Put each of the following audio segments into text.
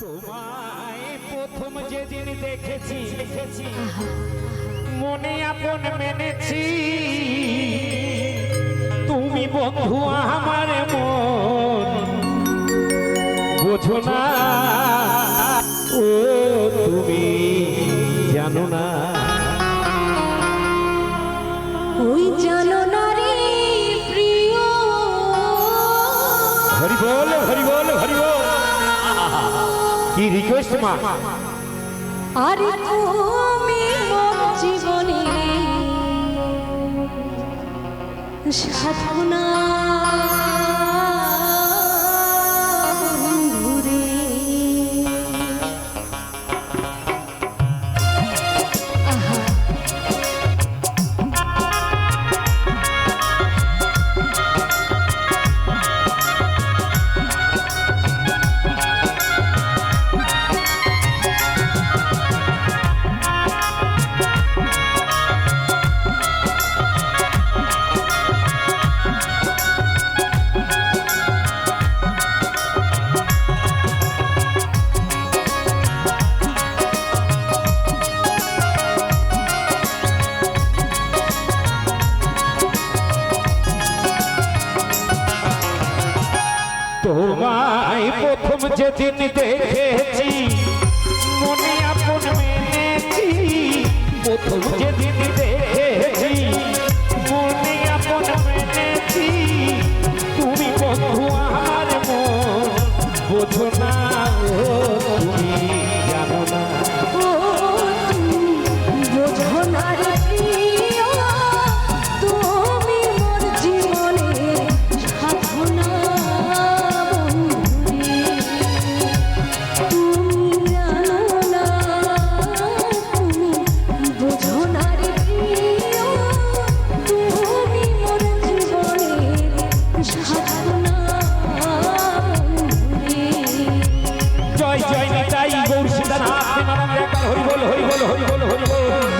তোমায় প্রথম যেদিন দেখেছি দেখেছি। মনে আপন মেনেছি। তুমি বন্ধু আমার মন। বোঝো না। ও তুমি জানো না। ওই জানো রিকোয়েস্ট আরে তুমি জীবনে সাধনা তোমায় প্রথম যেদিন দেখেছি মনে আপন মেনেছি। প্রথম যেদিন দেখেছি জয়কার হরি বল হরি বল হরি বল হরি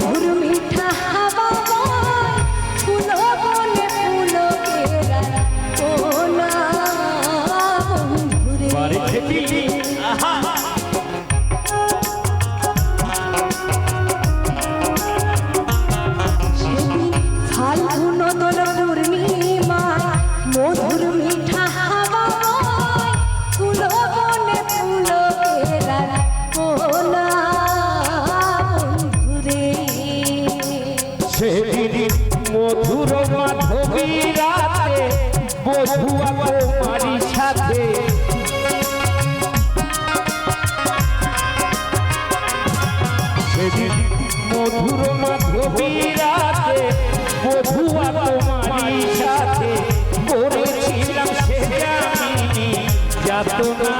ঘুরে বিরাতে বধুয়া তোমারই সাথে। করেছিলাম সে জানি যাতনা